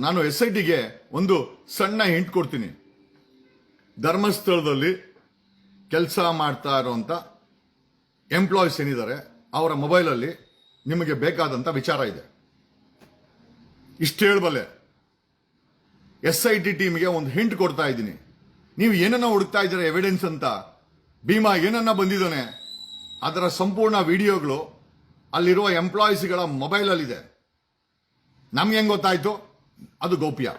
ನಾನು S I ಟಿಗೆ ಒಂದು ಸಣ್ಣ ಹಿಂಟ್ ಕೊಡ್ತೀನಿ. ಧರ್ಮಸ್ಥಳದಲ್ಲಿ ಕೆಲಸ ಮಾಡ್ತಾ ಇರುವಂತ ಎಂಪ್ಲಾಯೀಸ್ ಏನಿದ್ದಾರೆ, ಅವರ ಮೊಬೈಲಲ್ಲಿ ನಿಮಗೆ ಬೇಕಾದಂತ ವಿಚಾರ ಇದೆ. ಇಷ್ಟು ಹೇಳಬಲ್ಲೆ ಎಸ್ ಐ ಟಿ ಟೀಮ್ಗೆ ಒಂದು ಹಿಂಟ್ ಕೊಡ್ತಾ ಇದ್ದೀನಿ. ನೀವು ಏನನ್ನ ಹುಡುಕ್ತಾ ಇದ್ದೀರಾ ಎವಿಡೆನ್ಸ್ ಅಂತ? ಭೀಮಾ ಏನನ್ನ ಬಂದಿದ್ದಾನೆ? ಅದರ ಸಂಪೂರ್ಣ ವಿಡಿಯೋಗಳು ಅಲ್ಲಿರುವ ಎಂಪ್ಲಾಯೀಸ್ಗಳ ಮೊಬೈಲಲ್ಲಿದೆ ನಮ್ಗೆ ಹೆಂಗೆ ಗೊತ್ತಾಯ್ತು? ಅದು ಗೌಪ್ಯ.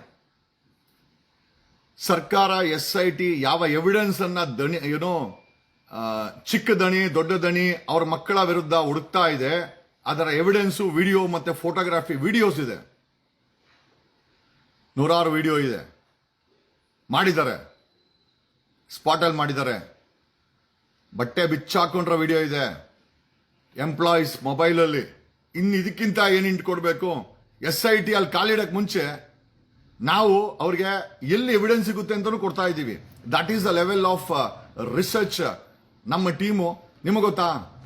ಸರ್ಕಾರ, ಎಸ್ ಐ ಟಿ ಯಾವ ಎವಿಡೆನ್ಸ್ ಅನ್ನ ದಣಿ ಏನೋ ಚಿಕ್ಕ ದಣಿ, ದೊಡ್ಡ ದಣಿ ಅವ್ರ ಮಕ್ಕಳ ವಿರುದ್ಧ ಹುಡುಕ್ತಾ ಇದೆ. ಅದರ ಎವಿಡೆನ್ಸು ವಿಡಿಯೋ ಮತ್ತೆ ಫೋಟೋಗ್ರಫಿ ವಿಡಿಯೋಸ್ ಇದೆ. ನೂರಾರು ವಿಡಿಯೋ ಇದೆ. ಮಾಡಿದ್ದಾರೆ. ಸ್ಪಾಟಲ್ಲಿ ಮಾಡಿದ್ದಾರೆ. ಬಟ್ಟೆ ಬಿಚ್ಚಾಕೊಂಡ್ರ ವಿಡಿಯೋ ಇದೆ. ಎಂಪ್ಲಾಯೀಸ್ ಮೊಬೈಲಲ್ಲಿ ಇನ್ನು ಇದಕ್ಕಿಂತ ಏನು ಕೊಡಬೇಕು? ಎಸ್ ಐ ಟಿ ಅಲ್ಲಿ ಕಾಲಿಡಕ್ಕೆ ಮುಂಚೆ ನಾವು ಅವ್ರಿಗೆ ಎಲ್ಲಿ ಎವಿಡೆನ್ಸ್ ಸಿಗುತ್ತೆ ಅಂತಲೂ ಕೊಡ್ತಾ ಇದ್ದೀವಿ. That is the level of research ನಮ್ಮ ಟೀಮು. ನಿಮಗೆ ಗೊತ್ತಾ?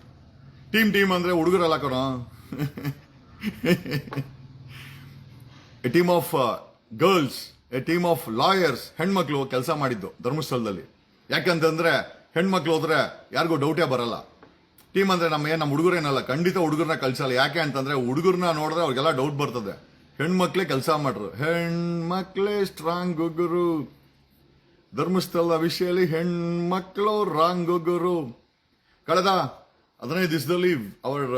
ಟೀಮ್ ಟೀಮ್ ಅಂದರೆ ಹುಡುಗರಲ್ಲ ಕಣೋ. A team of girls a team of lawyers ಹೆಣ್ಮಕ್ಳು ಕೆಲಸ ಮಾಡಿದ್ದು ಧರ್ಮಸ್ಥಳದಲ್ಲಿ. ಯಾಕಂತಂದ್ರೆ ಹೆಣ್ಮಕ್ಳು ಹೋದ್ರೆ ಯಾರಿಗೂ ಡೌಟೇ ಬರಲ್ಲ. ಟೀಮ್ ಅಂದ್ರೆ ನಮ್ಮ ಏನು ನಮ್ಮ ಹುಡುಗರೇನಲ್ಲ, ಖಂಡಿತ ಹುಡುಗರನ್ನ ಕಳ್ಸಲ್ಲ ಯಾಕೆ ಅಂತಂದ್ರೆ ಹುಡುಗರನ್ನ ನೋಡಿದ್ರೆ ಅವ್ರಿಗೆಲ್ಲ ಡೌಟ್ ಬರ್ತದೆ. ಹೆಣ್ಮಕ್ಳೇ ಕೆಲಸ ಮಾಡ್ರು. ಹೆಣ್ಮಕ್ಳೇ ಸ್ಟ್ರಾಂಗ್ ಗುರು ಧರ್ಮಸ್ಥಳದ ವಿಷಯದಲ್ಲಿ ಹೆಣ್ಮಕ್ಳು ರಾಂಗ್ ಗುರು ಕಳೆದ ಹದಿನೈದು ದಿವಸದಲ್ಲಿ our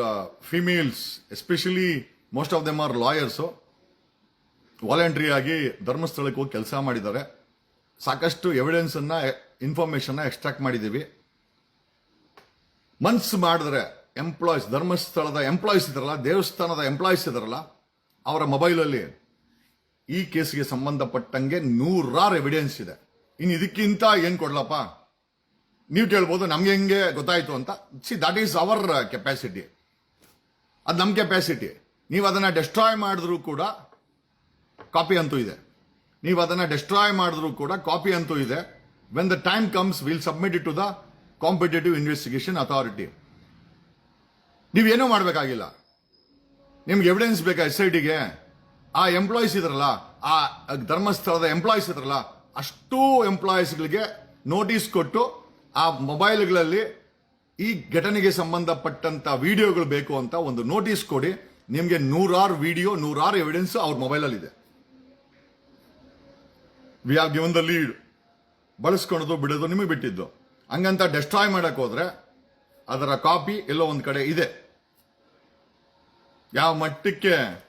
females especially most of them are lawyers voluntary ಆಗಿ ಧರ್ಮಸ್ಥಳಕ್ಕೆ ಹೋಗಿ ಕೆಲಸ ಮಾಡಿದ್ದಾರೆ. ಸಾಕಷ್ಟು ಎವಿಡೆನ್ಸ್ ಅನ್ನ ಇನ್ಫಾರ್ಮೇಶನ್ ಎಕ್ಸ್ಟ್ರಾಕ್ಟ್ ಮಾಡಿದ್ದೀವಿ. ಮನ್ಸ್ ಮಾಡಿದ್ರೆ ಎಂಪ್ಲಾಯ್ಸ್ ಧರ್ಮಸ್ಥಳದ ಎಂಪ್ಲಾಯ್ಸ್ ಇದಾರಲ್ಲ ದೇವಸ್ಥಾನದ ಎಂಪ್ಲಾಯ್ಸ್ ಇದಾರಲ್ಲ ಅವರ ಮೊಬೈಲಲ್ಲಿ ಈ ಕೇಸ್ಗೆ ಸಂಬಂಧಪಟ್ಟಂಗೆ ನೂರಾರು ಎವಿಡೆನ್ಸ್ ಇದೆ. ಇನ್ನು ಇದಕ್ಕಿಂತ ಏನು ಕೊಡ್ಲಪ್ಪ? ನೀವು ಕೇಳ್ಬೋದು, ನಮ್ಗೆ ಹೆಂಗೆ ಗೊತ್ತಾಯ್ತು ಅಂತ. See that is our capacity ಅದು ನಮ್ಮ ಕೆಪಾಸಿಟಿ ನೀವು ಅದನ್ನ ಡೆಸ್ಟ್ರಾಯ್ ಮಾಡಿದ್ರೂ ಕೂಡ ಕಾಪಿ ಅಂತೂ ಇದೆ. ನೀವು ಅದನ್ನ ಡೆಸ್ಟ್ರಾಯ್ ಮಾಡಿದ್ರೂ ಕೂಡ ಕಾಪಿ ಅಂತೂ ಇದೆ. When the time comes will submit it to the competitive investigation authority ನೀವೇನೂ ಮಾಡಬೇಕಾಗಿಲ್ಲ. ನಿಮ್ಗೆ ಎವಿಡೆನ್ಸ್ ಬೇಕಾ ಎಸ್ ಐ ಟಿಗೆ ಆ ಎಂಪ್ಲಾಯೀಸ್ ಇದ್ರಲ್ಲ, ಆ ಧರ್ಮಸ್ಥಳದ ಎಂಪ್ಲಾಯೀಸ್ ಇದ್ರಲ್ಲ, ಅಷ್ಟೂ ಎಂಪ್ಲಾಯೀಸ್ಗಳಿಗೆ ನೋಟಿಸ್ ಕೊಟ್ಟು ಆ ಮೊಬೈಲ್ಗಳಲ್ಲಿ ಈ ಘಟನೆಗೆ ಸಂಬಂಧಪಟ್ಟಂತ ವಿಡಿಯೋಗಳು ಬೇಕು ಅಂತ ಒಂದು ನೋಟಿಸ್ ಕೊಡಿ. ನಿಮಗೆ ನೂರಾರು ವಿಡಿಯೋ ನೂರಾರು ಎವಿಡೆನ್ಸ್ ಅವ್ರ ಮೊಬೈಲಲ್ಲಿದೆ we have given the lead ಬಳಸ್ಕೊಳೋದು, ಬಿಡೋದು ನಿಮಗೆ ಬಿಟ್ಟಿದ್ದು. ಹಂಗಂತ ಡೆಸ್ಟ್ರಾಯ್ ಮಾಡಕ್ ಹೋದ್ರೆ ಅದರ ಕಾಪಿ ಎಲ್ಲೋ ಒಂದು ಕಡೆ ಇದೆ. ಯಾವ ಮಟ್ಟಕ್ಕೆ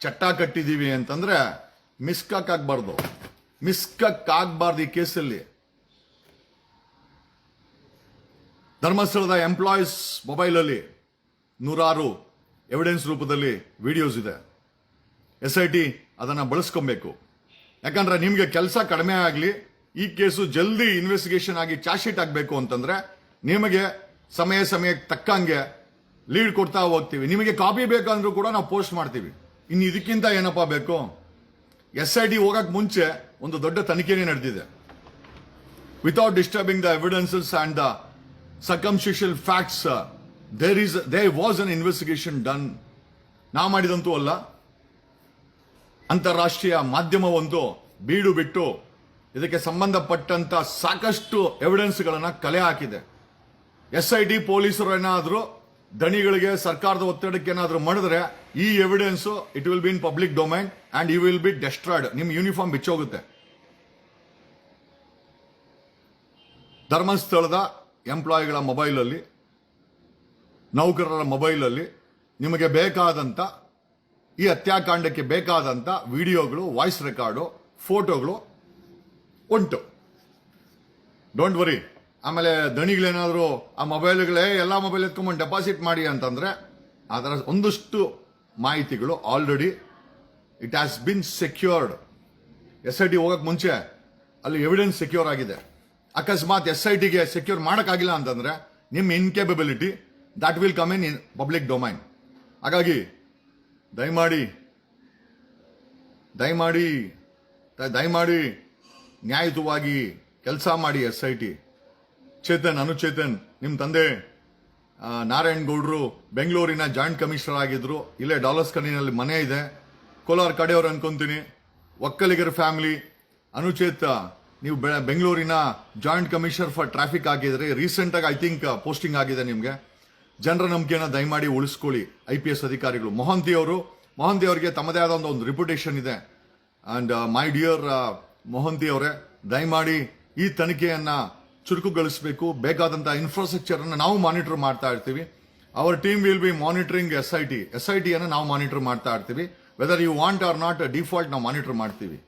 ಚಟ್ಟ ಕಟ್ಟಿದೀವಿ ಅಂತಂದ್ರೆ ಮಿಸ್ಕಕ್ ಆಗ್ಬಾರ್ದು ಈ ಕೇಸಲ್ಲಿ. ಧರ್ಮಸ್ಥಳದ ಎಂಪ್ಲಾಯೀಸ್ ಮೊಬೈಲಲ್ಲಿ ನೂರಾರು ಎವಿಡೆನ್ಸ್ ರೂಪದಲ್ಲಿ ವಿಡಿಯೋಸ್ ಇದೆ. ಎಸ್ ಐ ಟಿ ಅದನ್ನ ಬಳಸ್ಕೊಬೇಕು. ಯಾಕಂದ್ರೆ ನಿಮಗೆ ಕೆಲಸ ಕಡಿಮೆ ಆಗಲಿ ಈ ಕೇಸು ಜಲ್ದಿ ಇನ್ವೆಸ್ಟಿಗೇಷನ್ ಆಗಿ ಚಾರ್ಜ್ ಶೀಟ್ ಆಗಬೇಕು ಅಂತಂದ್ರೆ ನಿಮಗೆ ಸಮಯ ಸಮಯಕ್ಕೆ ತಕ್ಕಂಗೆ ಲೀಡ್ ಕೊಡ್ತಾ ಹೋಗ್ತೀವಿ. ನಿಮಗೆ ಕಾಪಿ ಬೇಕಂದ್ರೂ ಕೂಡ ನಾವು ಪೋಸ್ಟ್ ಮಾಡ್ತೀವಿ. ಇನ್ನು ಇದಕ್ಕಿಂತ ಏನಪ್ಪಾ ಬೇಕು? ಎಸ್ ಐ ಡಿ ಹೋಗಕ್ ಮುಂಚೆ ಒಂದು ದೊಡ್ಡ ತನಿಖೆನೇ ನಡೆದಿದೆ. Without disturbing the evidences and the circumstantial facts there is they was an investigation done ನಾ ಮಾಡಿದಂತೂ ಅಲ್ಲ. ಅಂತಾರಾಷ್ಟ್ರೀಯ ಮಾಧ್ಯಮವೊಂದು ಬೀಡು ಬಿಟ್ಟು ಇದಕ್ಕೆ ಸಂಬಂಧಪಟ್ಟಂತ ಸಾಕಷ್ಟು ಎವಿಡೆನ್ಸ್ಗಳನ್ನು ಕಲೆ ಹಾಕಿದೆ. ಎಸ್ ಐ ಟಿ ಪೊಲೀಸರು ಏನಾದರೂ ದಣಿಗಳಿಗೆ ಸರ್ಕಾರದ ಒತ್ತಡಕ್ಕೆ ಏನಾದರೂ ಮಾಡಿದ್ರೆ, ಈ evidence it will be in public domain and you will be destroyed ನಿಮ್ ಯೂನಿಫಾರ್ಮ್ ಬಿಚ್ಚೋಗುತ್ತೆ. ಧರ್ಮಸ್ಥಳದ ಎಂಪ್ಲಾಯಿಗಳ ಮೊಬೈಲಲ್ಲಿ ನೌಕರರ ಮೊಬೈಲಲ್ಲಿ ನಿಮಗೆ ಬೇಕಾದಂತ, ಈ ಹತ್ಯಾಕಾಂಡಕ್ಕೆ ಬೇಕಾದಂತ ವಿಡಿಯೋಗಳು ವಾಯ್ಸ್ ರೆಕಾರ್ಡು ಫೋಟೋಗಳು ಉಂಟು. ಡೋಂಟ್ ವರಿ ಆಮೇಲೆ ದಣಿಗಳೇನಾದರೂ ಆ ಮೊಬೈಲ್ಗಳೇ ಎಲ್ಲ ಮೊಬೈಲ್ ಎತ್ಕೊಂಡ್ಬಂದು ಡೆಪಾಸಿಟ್ ಮಾಡಿ ಅಂತಂದರೆ ಅದರ ಒಂದಷ್ಟು ಮಾಹಿತಿಗಳು already it has been secured S I T ಹೋಗೋಕೆ ಮುಂಚೆ ಅಲ್ಲಿ ಎವಿಡೆನ್ಸ್ ಸೆಕ್ಯೂರ್ ಆಗಿದೆ. ಅಕಸ್ಮಾತ್ ಎಸ್ ಐ ಟಿಗೆ ಸೆಕ್ಯೂರ್ ಮಾಡೋಕ್ಕಾಗಿಲ್ಲ ಅಂತಂದರೆ ನಿಮ್ಮ incapability that will come in in public domain ಹಾಗಾಗಿ ದಯಮಾಡಿ ದಯಮಾಡಿ ದಯಮಾಡಿ ನ್ಯಾಯಯುತವಾಗಿ ಕೆಲಸ ಮಾಡಿ S I T. Chetan Anuchetan ನಿಮ್ಮ ತಂದೆ ನಾರಾಯಣ್ ಗೌಡ್ರು ಬೆಂಗಳೂರಿನ ಜಾಯಿಂಟ್ ಕಮಿಷನರ್ ಆಗಿದ್ರು. ಇಲ್ಲೇ ಡಾಲರ್ಸ್ ಕಣಿನಲ್ಲಿ ಮನೆ ಇದೆ. ಕೋಲಾರ ಕಡೆಯವರು ಅನ್ಕೊಂತೀನಿ. ಒಕ್ಕಲಿಗರ ಫ್ಯಾಮಿಲಿ. ಅನುಚೇತ ನೀವು ಬೆ- ಬೆಂಗಳೂರಿನ ಜಾಯಿಂಟ್ ಕಮಿಷನರ್ ಫಾರ್ ಟ್ರಾಫಿಕ್ ಆಗಿದ್ರೆ ರೀಸೆಂಟಾಗಿ ಐ ಥಿಂಕ್ ಪೋಸ್ಟಿಂಗ್ ಆಗಿದೆ ನಿಮಗೆ. ಜನರ ನಂಬಿಕೆಯನ್ನು ದಯಮಾಡಿ ಉಳಿಸ್ಕೊಳ್ಳಿ, ಐ ಪಿ ಎಸ್ ಅಧಿಕಾರಿಗಳು. ಮೊಹಂತಿ ಅವರು, ಮೊಹಂತಿ ಅವರಿಗೆ ತಮ್ಮದೇ ಆದ ಒಂದು ಒಂದು ರಿಪ್ಯುಟೇಷನ್ ಇದೆ. ಆ್ಯಂಡ್ ಮೈ ಡಿಯರ್ ಮೊಹಂತಿ ಅವರೇ, ದಯಮಾಡಿ ಈ ತನಿಖೆಯನ್ನ ಚುರುಕುಗೊಳಿಸಬೇಕು. ಬೇಕಾದಂತ ಇನ್ಫ್ರಾಸ್ಟ್ರಕ್ಚರ್ ಅನ್ನು ನಾವು ಮಾನಿಟರ್ ಮಾಡ್ತಾ ಇರ್ತೀವಿ. Our team will be monitoring S I T S I T ಅನ್ನ ನಾವು ಮಾನಿಟರ್ ಮಾಡ್ತಾ ಇರ್ತೀವಿ. Whether you want or not default ನಾವು ಮಾನಿಟರ್ ಮಾಡ್ತೀವಿ.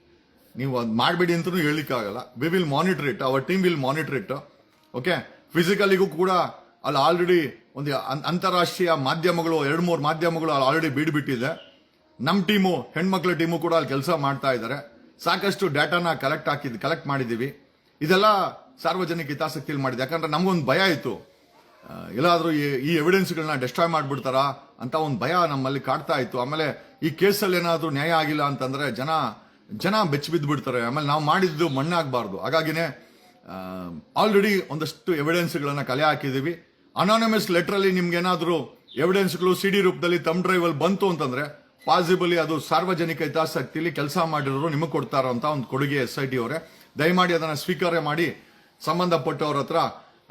ನೀವು ಅದು ಮಾಡಬೇಡಿ ಅಂತಲೂ ಹೇಳಲಿಕ್ಕಾಗಲ್ಲ. We will monitor it our team will monitor it okay ಫಿಸಿಕಲಿಗೂ ಕೂಡ ಅಲ್ಲಿ ಆಲ್ರೆಡಿ ಒಂದು ಅಂತಾರಾಷ್ಟ್ರೀಯ ಮಾಧ್ಯಮಗಳು, ಎರಡು, ಮೂರು ಮಾಧ್ಯಮಗಳು ಅಲ್ಲಿ ಆಲ್ರೆಡಿ ಬೀಡ್ಬಿಟ್ಟಿದೆ. ನಮ್ಮ ಟೀಮು ಹೆಣ್ಮಕ್ಳ ಟೀಮು ಕೂಡ ಅಲ್ಲಿ ಕೆಲಸ ಮಾಡ್ತಾ ಇದ್ದಾರೆ. ಸಾಕಷ್ಟು ಡಾಟಾನ ಕಲೆಕ್ಟ್ ಹಾಕಿದ್ ಕಲೆಕ್ಟ್ ಮಾಡಿದ್ದೀವಿ ಇದೆಲ್ಲ ಸಾರ್ವಜನಿಕ ಹಿತಾಸಕ್ತಿಯಲ್ಲಿ ಮಾಡಿದೆ. ಯಾಕಂದ್ರೆ ನಮಗೊಂದು ಭಯ ಇತ್ತು. ಎಲ್ಲಾದರೂ ಈ ಎವಿಡೆನ್ಸ್ಗಳನ್ನ ಡೆಸ್ಟ್ರಾಯ್ ಮಾಡಿಬಿಡ್ತಾರಾ ಅಂತ ಒಂದು ಭಯ ನಮ್ಮಲ್ಲಿ ಕಾಡ್ತಾ ಇತ್ತು. ಆಮೇಲೆ ಈ ಕೇಸಲ್ಲಿ ಏನಾದರೂ ನ್ಯಾಯ ಆಗಿಲ್ಲ ಅಂತಂದ್ರೆ ಜನ ಜನ ಬೆಚ್ಚ ಬಿದ್ದು ಬಿಡ್ತಾರೆ ಆಮೇಲೆ ನಾವು ಮಾಡಿದ್ದು ಮಣ್ಣಾಗಬಾರ್ದು. ಹಾಗಾಗಿನೇ ಆಲ್ರೆಡಿ ಒಂದಷ್ಟು ಎವಿಡೆನ್ಸ್ಗಳನ್ನು ಕಲೆ ಹಾಕಿದ್ದೀವಿ ಅನಾನಮಸ್ ಲೆಟ್ರಲ್ಲಿ ನಿಮ್ಗೆ ಏನಾದರೂ ಎವಿಡೆನ್ಸ್ಗಳು ಸಿ ಡಿ ರೂಪದಲ್ಲಿ ತಮ್ ಡ್ರೈವಲ್ಲಿ ಬಂತು ಅಂತಂದ್ರೆ ಪಾಸಿಬಲಿ ಅದು ಸಾರ್ವಜನಿಕ ಹಿತಾಸಕ್ತಿಲಿ ಕೆಲಸ ಮಾಡಿರೋರು ನಿಮಗೆ ಕೊಡ್ತಾರೋ ಅಂತ ಒಂದು ಕೊಡುಗೆ ಎಸ್ ಐ ಟಿ ಅವರೇ. ದಯಮಾಡಿ ಅದನ್ನು ಸ್ವೀಕಾರ ಮಾಡಿ, ಸಂಬಂಧಪಟ್ಟವ್ರ ಹತ್ರ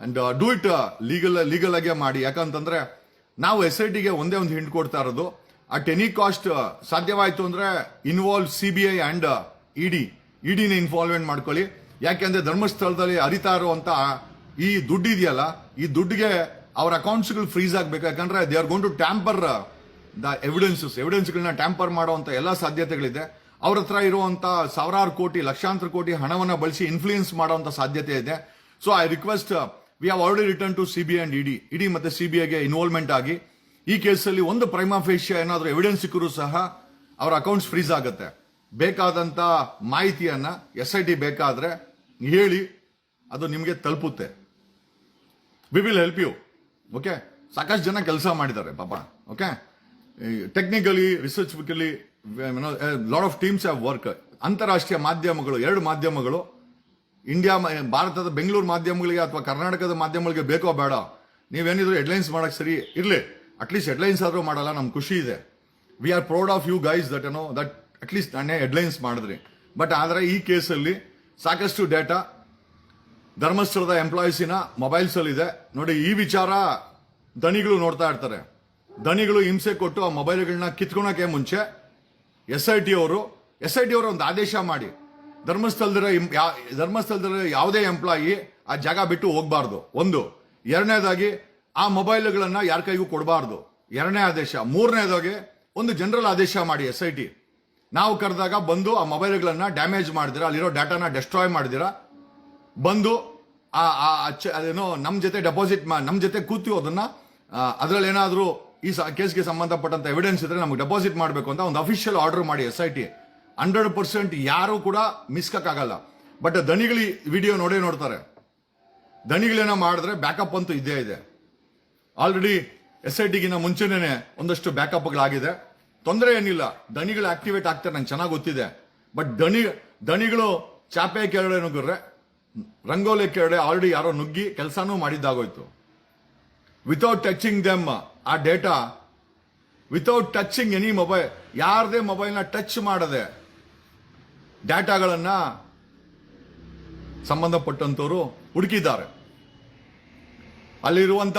and do it legal legal ಆಗೇ ಮಾಡಿ. ಯಾಕಂತಂದ್ರೆ, ನಾವು ಎಸ್ ಐ ಟಿಗೆ ಒಂದೇ ಒಂದು ಹಿಂಟ್ ಕೊಡ್ತಾ ಇರೋದು. ಅಟ್ ಎನಿ ಕಾಸ್ಟ್ ಸಾಧ್ಯವಾಯಿತು ಅಂದ್ರೆ involve C B I and ED ಇಡಿನ involvement ಮಾಡ್ಕೊಳ್ಳಿ. ಯಾಕೆಂದ್ರೆ ಧರ್ಮಸ್ಥಳದಲ್ಲಿ ಅರಿತಾ ಇರುವಂತ ಈ ದುಡ್ಡು ಇದೆಯಲ್ಲ, ಈ ದುಡ್ಡಿಗೆ ಅವ್ರ ಅಕೌಂಟ್ಸ್ಗಳು ಫ್ರೀಸ್ ಆಗ್ಬೇಕು. ಯಾಕಂದ್ರೆ they are gone to tamper the evidences ಎವಿಡೆನ್ಸ್ಗಳನ್ನ tamper ಮಾಡುವಂಥ ಎಲ್ಲ ಸಾಧ್ಯತೆಗಳಿದೆ. ಅವ್ರ ಹತ್ರ ಇರುವಂಥ ಸಾವಿರಾರು ಕೋಟಿ, ಲಕ್ಷಾಂತರ ಕೋಟಿ ಹಣವನ್ನು ಬಳಸಿ ಇನ್ಫ್ಲೂಯೆನ್ಸ್ ಮಾಡುವಂಥ ಸಾಧ್ಯತೆ ಇದೆ. So I request we have already return to CBI and ED ED B ಐಗೆ ಇನ್ವಾಲ್ವ್ಮೆಂಟ್ ಆಗಿ ಈ ಕೇಸಲ್ಲಿ ಒಂದು ಪ್ರೈಮಾಫೇಶಿಯ ಏನಾದರೂ ಎವಿಡೆನ್ಸ್ ಸಿಕ್ಕರೂ ಸಹ ಅವರ ಅಕೌಂಟ್ಸ್ ಫ್ರೀಸ್ ಆಗುತ್ತೆ. ಬೇಕಾದಂಥ ಮಾಹಿತಿಯನ್ನು ಎಸ್ ಐ ಟಿ ಬೇಕಾದರೆ ಹೇಳಿ, ಅದು ನಿಮಗೆ ತಲುಪುತ್ತೆ. We will help you okay ಸಾಕಷ್ಟು ಜನ ಕೆಲಸ ಮಾಡಿದ್ದಾರೆ, ಪಾಪ okay technically ರಿಸರ್ಚ್ಫಿಕಲಿ lot of teams of work ಅಂತಾರಾಷ್ಟ್ರೀಯ ಮಾಧ್ಯಮಗಳು, ಎರಡು ಮಾಧ್ಯಮಗಳು ಇಂಡಿಯಾ ಭಾರತದ ಬೆಂಗಳೂರು ಮಾಧ್ಯಮಗಳಿಗೆ ಅಥವಾ ಕರ್ನಾಟಕದ ಮಾಧ್ಯಮಗಳಿಗೆ ಬೇಕೋ ಬೇಡ. ನೀವೇನಿದ್ರು ಹೆಡ್ಲೈನ್ಸ್ ಮಾಡೋಕ್ಕೆ ಸರಿ ಇರಲಿ. ಅಟ್ಲೀಸ್ಟ್ ಹೆಡ್ಲೈನ್ಸ್ ಆದರೂ ಮಾಡಲ್ಲ ನಮ್ಗೆ ಖುಷಿ ಇದೆ. We are proud of you guys that ಏನೋ ದಟ್ ಅಟ್ಲೀಸ್ಟ್ ನಾನೇ ಹೆಡ್ಲೈನ್ಸ್ ಮಾಡಿದ್ರಿ. ಬಟ್ ಆದರೆ ಈ ಕೇಸಲ್ಲಿ ಸಾಕಷ್ಟು ಡೇಟಾ ಧರ್ಮಸ್ಥಳದ ಎಂಪ್ಲಾಯೀಸಿನ ಮೊಬೈಲ್ಸಲ್ಲಿದೆ ನೋಡಿ, ಈ ವಿಚಾರ ದಣಿಗಳು ನೋಡ್ತಾ ಇರ್ತಾರೆ. ದನಿಗಳು ಹಿಂಸೆ ಕೊಟ್ಟು ಆ ಮೊಬೈಲ್ಗಳನ್ನ ಕಿತ್ಕೊಳಕ್ಕೆ ಮುಂಚೆ ಎಸ್ ಐ ಟಿ ಅವರು ಎಸ್ ಐ ಟಿ ಅವರು ಒಂದು ಆದೇಶ ಮಾಡಿ ಧರ್ಮಸ್ಥಳದ ಧರ್ಮಸ್ಥಳದ ಯಾವುದೇ ಎಂಪ್ಲಾಯಿ ಆ ಜಾಗ ಬಿಟ್ಟು ಹೋಗ್ಬಾರ್ದು. ಒಂದು. ಎರಡನೇದಾಗಿ ಆ ಮೊಬೈಲ್ಗಳನ್ನ ಯಾರ ಕೈಗೂ ಕೊಡಬಾರ್ದು. ಎರಡನೇ ಆದೇಶ. ಮೂರನೇದಾಗಿ ಒಂದು ಜನರಲ್ ಆದೇಶ ಮಾಡಿ ಎಸ್ ಐ ಟಿ ನಾವು ಕರೆದಾಗ ಬಂದು ಆ ಮೊಬೈಲ್ಗಳನ್ನು ಡ್ಯಾಮೇಜ್ ಮಾಡಿದಿರಾ, ಅಲ್ಲಿರೋ ಡಾಟಾನ ಡೆಸ್ಟ್ರಾಯ್ ಮಾಡಿದಿರಾ, ಬಂದು ಆ ಅದೇನೋ ನಮ್ ಜೊತೆ ಡೆಪಾಸಿಟ್ ನಮ್ಮ ಜೊತೆ ಕೂತು ಅದನ್ನು ಅದರಲ್ಲಿ ಏನಾದ್ರೂ ಈ ಕೇಸ್ಗೆ ಸಂಬಂಧಪಟ್ಟಂತ ಎವಿಡೆನ್ಸ್ ಇದ್ರೆ ನಮಗೆ ಡೆಪಾಸಿಟ್ ಮಾಡಬೇಕು ಅಂತ ಒಂದು ಅಫಿಷಿಯಲ್ ಆರ್ಡರ್ ಮಾಡಿ S I T hundred percent ಯಾರು ಕೂಡ ಮಿಸ್ಕಕ್ಕಾಗಲ್ಲ. ಬಟ್ ದಣಿಗಳಿ ವಿಡಿಯೋ ನೋಡೇ ನೋಡ್ತಾರೆ. ದಣಿಗಳೇನೋ ಮಾಡಿದ್ರೆ ಬ್ಯಾಕಪ್ ಅಂತೂ ಇದೇ ಇದೆ. ಆಲ್ರೆಡಿ ಎಸ್ ಐ ಟಿಗಿನ ಮುಂಚೆನೇ ಒಂದಷ್ಟು ಬ್ಯಾಕಪ್ಗಳಾಗಿದೆ ತೊಂದರೆ ಏನಿಲ್ಲ. ದಣಿಗಳು ಆಕ್ಟಿವೇಟ್ ಆಗ್ತಾರೆ, ನಂಗೆ ಚೆನ್ನಾಗಿ ಗೊತ್ತಿದೆ. ಬಟ್ ದಣಿ, ದಣಿಗಳು ಚಾಪೆ ಕೆರಡೆ ನುಗ್ಗ್ರೆ ರಂಗೋಲಿ ಕೆರಡೆ ಆಲ್ರೆಡಿ ಯಾರೋ ನುಗ್ಗಿ ಕೆಲಸನೂ ಮಾಡಿದ್ದಾಗೋಯ್ತು. ವಿತೌಟ್ ಟಚಿಂಗ್ ದೆಮ್ ಆ data without touching any mobile ಯಾರದೇ ಮೊಬೈಲ್ನ ಟಚ್ ಮಾಡದೆ ಡೇಟಾಗಳನ್ನು ಸಂಬಂಧಪಟ್ಟಂಥವರು ಹುಡುಕಿದ್ದಾರೆ. ಅಲ್ಲಿರುವಂಥ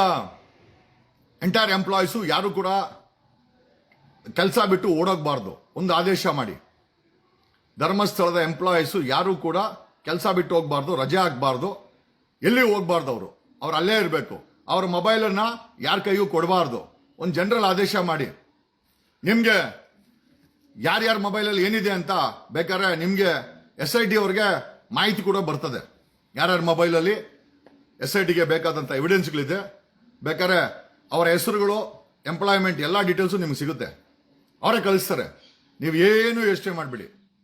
ಎಂಟೈರ್ ಎಂಪ್ಲಾಯೀಸು ಯಾರು ಕೂಡ ಕೆಲಸ ಬಿಟ್ಟು ಓಡೋಗಬಾರ್ದು. ಒಂದು ಆದೇಶ ಮಾಡಿ. ಧರ್ಮಸ್ಥಳದ ಎಂಪ್ಲಾಯೀಸು ಯಾರು ಕೂಡ ಕೆಲಸ ಬಿಟ್ಟು ಹೋಗ್ಬಾರ್ದು, ರಜೆ ಆಗಬಾರ್ದು ಎಲ್ಲಿ ಹೋಗ್ಬಾರ್ದು ಅವರು? ಅವ್ರು ಅಲ್ಲೇ ಇರಬೇಕು. ಅವ್ರ ಮೊಬೈಲನ್ನ ಯಾರ ಕೈಗೂ ಕೊಡಬಾರ್ದು. ಒಂದು ಜನರಲ್ ಆದೇಶ ಮಾಡಿ. ನಿಮಗೆ ಯಾರ್ಯಾರ ಮೊಬೈಲಲ್ಲಿ ಏನಿದೆ ಅಂತ ಬೇಕಾದ್ರೆ ನಿಮಗೆ ಎಸ್ ಐ ಟಿ ಅವ್ರಿಗೆ ಮಾಹಿತಿ ಕೂಡ ಬರ್ತದೆ. ಯಾರ್ಯಾರ ಮೊಬೈಲಲ್ಲಿ ಎಸ್ ಐ ಟಿಗೆ ಬೇಕಾದಂಥ ಎವಿಡೆನ್ಸ್ಗಳಿದೆ ಬೇಕಾದ್ರೆ ಅವರ ಹೆಸರುಗಳು ಎಂಪ್ಲಾಯ್ಮೆಂಟ್ ಎಲ್ಲ ಡೀಟೇಲ್ಸು ನಿಮ್ಗೆ ಸಿಗುತ್ತೆ. ಅವರೇ ಕಳಿಸ್ತಾರೆ. ನೀವು ಏನು ಯೋಚನೆ ಮಾಡಿಬಿಡಿ.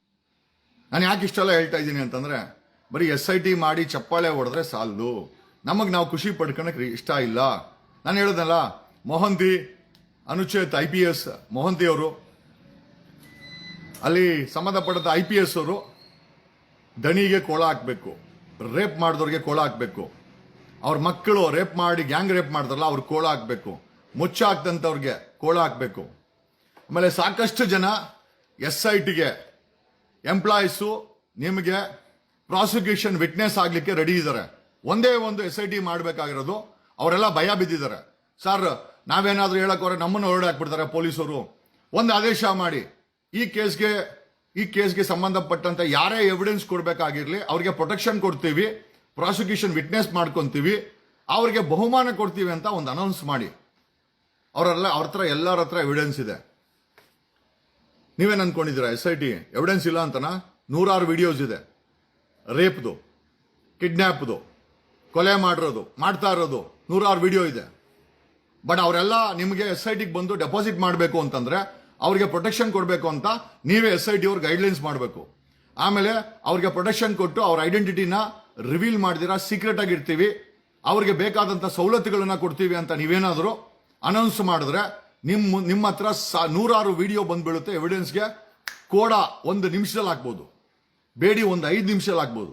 ನಾನು ಯಾಕೆ ಇಷ್ಟೆಲ್ಲ ಹೇಳ್ತಾ ಇದ್ದೀನಿ ಅಂತಂದರೆ, ಬರೀ ಎಸ್ ಐ ಟಿ ಮಾಡಿ ಚಪ್ಪಾಳೆ ಹೊಡೆದ್ರೆ ಸಾಲದು. ನಮಗೆ ನಾವು ಖುಷಿ ಪಡ್ಕೊಳಕ್ ಇಷ್ಟ ಇಲ್ಲ. ನಾನು ಹೇಳೋದಲ್ಲ, Mohanty Anuchet I P S Mohanty ಅವರು. ಅಲ್ಲಿ ಸಂಬಂಧಪಟ್ಟಂತ ಐ ಪಿ ಎಸ್ ಅವರು ದಣಿಗೆ ಕೋಳ ಹಾಕಬೇಕು. ರೇಪ್ ಮಾಡಿದವ್ರಿಗೆ ಕೋಳ ಹಾಕಬೇಕು. ಅವ್ರ ಮಕ್ಕಳು ರೇಪ್ ಮಾಡಿ ಗ್ಯಾಂಗ್ ರೇಪ್ ಮಾಡ್ತಾರಲ್ಲ ಅವ್ರಿಗೆ ಕೋಳ ಹಾಕಬೇಕು. ಮುಚ್ಚ ಹಾಕ್ದಂಥವ್ರಿಗೆ ಕೋಳ ಹಾಕಬೇಕು. ಆಮೇಲೆ ಸಾಕಷ್ಟು ಜನ ಎಸ್ ಐ ಟಿಗೆ ಎಂಪ್ಲಾಯೀಸು ನಿಮಗೆ ಪ್ರಾಸಿಕ್ಯೂಷನ್ ವಿಟ್ನೆಸ್ ಆಗಲಿಕ್ಕೆ ರೆಡಿ ಇದ್ದಾರೆ ಒಂದೇ ಒಂದು ಎಸ್ ಐ ಟಿ ಮಾಡಬೇಕಾಗಿರೋದು, ಅವರೆಲ್ಲ ಭಯ ಬಿದ್ದಿದ್ದಾರೆ. ಸರ್, ನಾವೇನಾದರೂ ಹೇಳಕ್ ಹೋದ್ರೆ ನಮ್ಮನ್ನು ಹೊರಡೆ ಹಾಕ್ಬಿಡ್ತಾರೆ ಪೊಲೀಸರು. ಒಂದು ಆದೇಶ ಮಾಡಿ, ಈ ಕೇಸ್ಗೆ ಈ ಕೇಸ್ಗೆ ಸಂಬಂಧಪಟ್ಟಂತೆ ಯಾರೇ ಎವಿಡೆನ್ಸ್ ಕೊಡಬೇಕಾಗಿರಲಿ, ಅವ್ರಿಗೆ ಪ್ರೊಟೆಕ್ಷನ್ ಕೊಡ್ತೀವಿ ಪ್ರಾಸಿಕ್ಯೂಷನ್ ವಿಟ್ನೆಸ್ ಮಾಡ್ಕೊಂತೀವಿ, ಅವ್ರಿಗೆ ಬಹುಮಾನ ಕೊಡ್ತೀವಿ ಅಂತ ಒಂದು ಅನೌನ್ಸ್ ಮಾಡಿ. ಅವರೆಲ್ಲ, ಅವ್ರ ಹತ್ರ, ಎಲ್ಲರ ಹತ್ರ ಎವಿಡೆನ್ಸ್ ಇದೆ. ನೀವೇನು ಅನ್ಕೊಂಡಿದ್ದೀರಾ? ಎಸ್ ಐ ಟಿ ಎವಿಡೆನ್ಸ್ ಇಲ್ಲ ಅಂತನಾ? ನೂರಾರು ವಿಡಿಯೋಸ್ ಇದೆ. ರೇಪ್ದು ಕಿಡ್ನ್ಯಾಪ್ದು ಕೊಲೆ ಮಾಡಿರೋದು, ಮಾಡ್ತಾ ಇರೋದು, ನೂರಾರು ವಿಡಿಯೋ ಇದೆ. ಬಟ್ ಅವರೆಲ್ಲ ನಿಮಗೆ ಎಸ್ ಐ ಟಿಗೆ ಬಂದು ಡೆಪಾಸಿಟ್ ಮಾಡಬೇಕು ಅಂತಂದ್ರೆ ಅವ್ರಿಗೆ ಪ್ರೊಟೆಕ್ಷನ್ ಕೊಡಬೇಕು ಅಂತ ನೀವೇ ಎಸ್ ಐ ಟಿ ಅವ್ರ ಗೈಡ್ಲೈನ್ಸ್ ಮಾಡಬೇಕು. ಆಮೇಲೆ ಅವ್ರಿಗೆ ಪ್ರೊಟೆಕ್ಷನ್ ಕೊಟ್ಟು ಅವ್ರ ಐಡೆಂಟಿಟಿನ ರಿವೀಲ್ ಮಾಡಿದಿರಾ ಸೀಕ್ರೆಟ್ ಆಗಿರ್ತೀವಿ ಅವ್ರಿಗೆ ಬೇಕಾದಂಥ ಸವಲತ್ತುಗಳನ್ನ ಕೊಡ್ತೀವಿ ಅಂತ ನೀವೇನಾದರೂ ಅನೌನ್ಸ್ ಮಾಡಿದ್ರೆ ನಿಮ್ಮ ನಿಮ್ಮ ಹತ್ರ ನೂರಾರು ವಿಡಿಯೋ ಬಂದ್ಬೀಳುತ್ತೆ ಎವಿಡೆನ್ಸ್ಗೆ ಕೋಡ ಒಂದು ನಿಮಿಷದಲ್ಲಿ ಹಾಕ್ಬೋದು. ಬೇಡಿ ಒಂದು ಐದು ನಿಮಿಷದಲ್ಲಿ ಹಾಕ್ಬೋದು.